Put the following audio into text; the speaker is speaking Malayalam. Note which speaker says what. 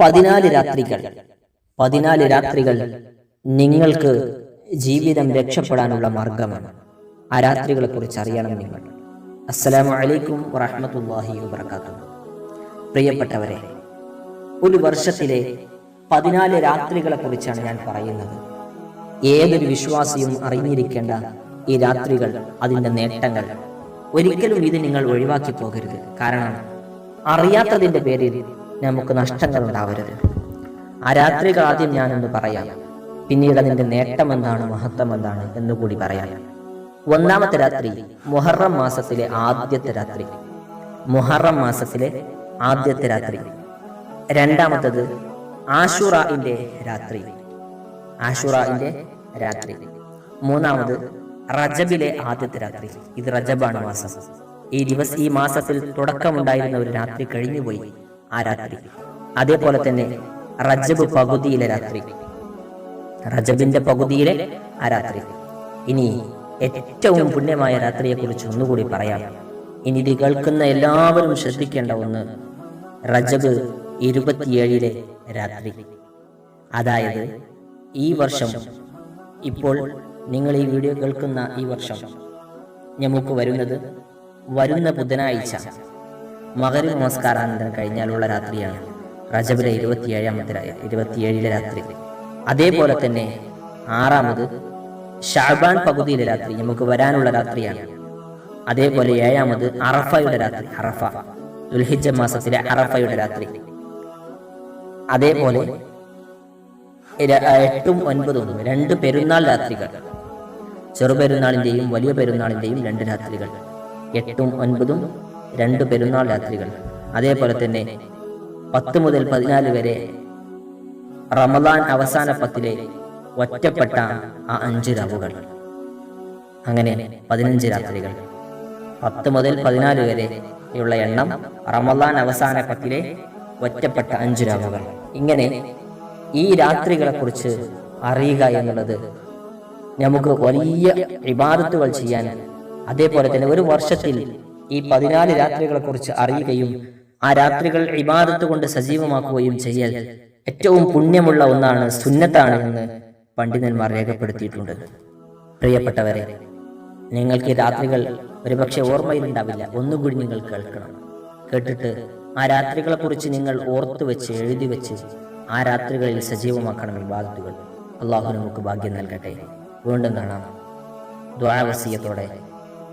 Speaker 1: പതിനാല് രാത്രികൾ. പതിനാല് രാത്രികൾ നിങ്ങൾക്ക് ജീവിതം രക്ഷപ്പെടാനുള്ള മാർഗമാണ്. ആ രാത്രികളെ കുറിച്ച് അറിയണം നിങ്ങൾ. അസ്സലാമു അലൈക്കും വബർക്കാത്തു പ്രിയപ്പെട്ടവരെ ഒരു വർഷത്തിലെ പതിനാല് രാത്രികളെ കുറിച്ചാണ് ഞാൻ പറയുന്നത്. ഏതൊരു വിശ്വാസിയും അറിഞ്ഞിരിക്കേണ്ട ഈ രാത്രികൾ അതിന്റെ നേട്ടങ്ങൾ. ഒരിക്കലും ഇത് നിങ്ങൾ ഒഴിവാക്കി പോകരുത്. കാരണം അറിയാത്തതിന്റെ പേരിൽ നമുക്ക് നഷ്ടങ്ങൾ ഉണ്ടാവരുത്. ആ രാത്രികൾ ആദ്യം ഞാനൊന്ന് പറയാം. പിന്നീട് അതിന്റെ നേട്ടം എന്താണ് മഹത്വം എന്താണ് എന്നുകൂടി പറയാം. ഒന്നാമത്തെ രാത്രി മുഹറം മാസത്തിലെ ആദ്യത്തെ രാത്രി. മുഹറം മാസത്തിലെ ആദ്യത്തെ രാത്രി. രണ്ടാമത്തത് ആഷുറയിന്റെ രാത്രി. ആഷുറയിന്റെ രാത്രി. മൂന്നാമത് റജബിലെ ആദ്യത്തെ രാത്രി. ഇത് റജബാണ് മാസം. ഈ ദിവസം ഈ മാസത്തിൽ തുടക്കമുണ്ടായിരുന്ന ഒരു രാത്രി കഴിഞ്ഞുപോയി. ആ രാത്രി അതേപോലെ തന്നെ റജബ് പകുതിയിലെ രാത്രി. റജബിന്റെ പകുതിയിലെ ആ രാത്രി. ഇനി ഏറ്റവും പുണ്യമായ രാത്രിയെ കുറിച്ച് ഒന്നുകൂടി പറയാം. ഇനി ഇത് കേൾക്കുന്ന എല്ലാവരും ശ്രദ്ധിക്കേണ്ട ഒന്ന് റജബ് ഇരുപത്തിയേഴിലെ രാത്രി. അതായത് ഈ വർഷം. ഇപ്പോൾ നിങ്ങൾ ഈ വീഡിയോ കേൾക്കുന്ന ഈ വർഷം. നമുക്ക് വരുന്നത് വരുന്ന ബുധനാഴ്ച. മകര നമസ്കാരാനന്തരം കഴിഞ്ഞാലുള്ള രാത്രിയാണ്. റജബിലെ ഇരുപത്തിയേഴാമത്തെ ഇരുപത്തിയേഴിലെ രാത്രി. അതേപോലെ തന്നെ ആറാമത് ഷാബാൻ പകുതിയിലെ രാത്രി നമുക്ക് വരാനുള്ള രാത്രിയാണ്. അതേപോലെ ഏഴാമത് അറഫയുടെ രാത്രി അറഫ. ദുൽഹിജ മാസത്തിലെ അറഫയുടെ രാത്രി. അതേപോലെ എട്ടും ഒൻപതും രണ്ട് പെരുന്നാൾ രാത്രികൾ. ചെറുപെരുന്നാളിന്റെയും വലിയ പെരുന്നാളിന്റെയും രണ്ട് രാത്രികൾ. എട്ടും ഒൻപതും രണ്ട് പെരുന്നാൾ രാത്രികൾ. അതേപോലെ തന്നെ പത്ത് മുതൽ പതിനാല് വരെ റമദാൻ അവസാന പത്തിലെ ഒറ്റപ്പെട്ട ആ അഞ്ച് രാവുകൾ. അങ്ങനെ പതിനഞ്ച് രാത്രികൾ. പത്ത് മുതൽ പതിനാല് വരെ ഉള്ള എണ്ണം റമദാൻ അവസാന പത്തിലെ ഒറ്റപ്പെട്ട അഞ്ച് രാവുകൾ. ഇങ്ങനെ ഈ രാത്രികളെ കുറിച്ച് അറിയുക എന്നുള്ളത് നമുക്ക് വലിയ വിവാദത്തുകൾ ചെയ്യാൻ അതേപോലെ തന്നെ ഒരു വർഷത്തിൽ ഈ പതിനാല് രാത്രികളെ കുറിച്ച് അറിയുകയും ആ രാത്രികൾ ഇബാദത്ത് കൊണ്ട് സജീവമാക്കുകയും ചെയ്യൽ ഏറ്റവും പുണ്യമുള്ള ഒന്നാണ് സുന്നത്താണ് എന്ന് പണ്ഡിതന്മാർ രേഖപ്പെടുത്തിയിട്ടുണ്ട്. പ്രിയപ്പെട്ടവരെ നിങ്ങൾക്ക് രാത്രികൾ ഒരുപക്ഷെ ഓർമ്മയിലുണ്ടാവില്ല. ഒന്നുകൂടി നിങ്ങൾ കേൾക്കണം. കേട്ടിട്ട് ആ രാത്രികളെ കുറിച്ച് നിങ്ങൾ ഓർത്തു വെച്ച് എഴുതി വെച്ച് ആ രാത്രികളിൽ സജീവമാക്കണം വിവാദത്തുകൾ അള്ളാഹു നമുക്ക് ഭാഗ്യം നൽകട്ടെ. വീണ്ടും കാണാം. ദ്വാവസീയത്തോടെ